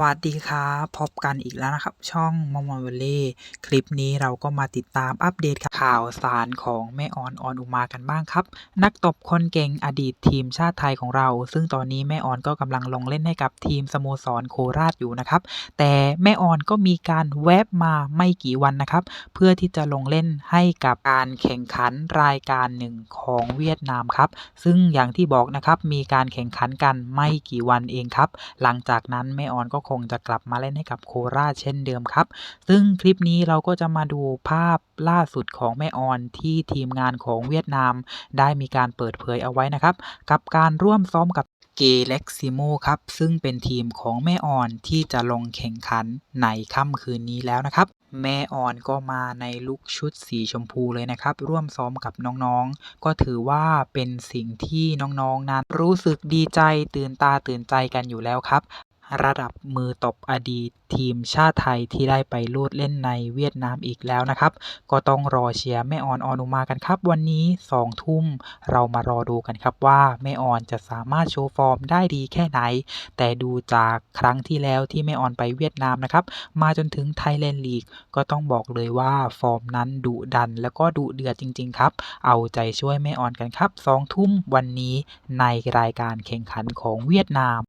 วัสดีครับพบกันอีกแล้วนะครับ ช่องมอมอนเวลเล่คลิปนี้เราก็มาติดตามอัปเดตข่าวสารของแม่ออนออนอุมากันบ้างครับ นักตบคนเก่งอดีตทีมชาติไทยของเรา ซึ่งตอนนี้แม่ออนก็กำลังลงเล่นให้กับทีมสโมสรโคราชอยู่นะครับ แต่แม่ออนก็มีการแวบมาไม่กี่วันนะครับ เพื่อที่จะลงเล่นให้กับการแข่งขันรายการหนึ่งของเวียดนามครับ ซึ่งอย่างที่บอกนะครับมีการแข่งขันกันไม่กี่วันเองครับ หลังจากนั้นแม่ออนก็คงจะกลับมาเล่นให้กับโคราชเช่นเดิมครับ ซึ่งคลิปนี้เราก็จะมาดูภาพล่าสุดของแม่ออนที่ทีมงานของเวียดนาม ได้มีการเปิดเผยเอาไว้นะครับ กับการร่วมซ้อมกับเกเล็กซิโมครับ ซึ่งเป็นทีมของแม่ออนที่จะลงแข่งขันในค่ำคืนนี้แล้วนะครับ แม่ออนก็มาในลุคชุดสีชมพูเลยนะครับ ร่วมซ้อมกับน้องๆ ก็ถือว่าเป็นสิ่งที่น้องๆนั้นรู้สึกดีใจตื่นตาตื่นใจกันอยู่แล้วครับ ระดับมือตบอดีตทีมชาติไทยที่ได้ไปโลดเล่นในเวียดนามอีกแล้วนะครับ ก็ต้องรอเชียร์แม่ออนออนุมากันครับ วันนี้2ทุ่มเรามารอดูกันครับว่าแม่ออนจะสามารถโชว์ฟอร์มได้ดีแค่ไหน แต่ดูจากครั้งที่แล้วที่แม่ออนไปเวียดนามนะครับ มาจนถึงไทยแลนด์ลีกก็ต้องบอกเลยว่าฟอร์มนั้นดุดัน แล้วก็ดุเดือดจริง ๆ ครับ เอาใจช่วยแม่ออนกันครับ2ทุ่มวันนี้ในรายการแข่งขันของเวียดนาม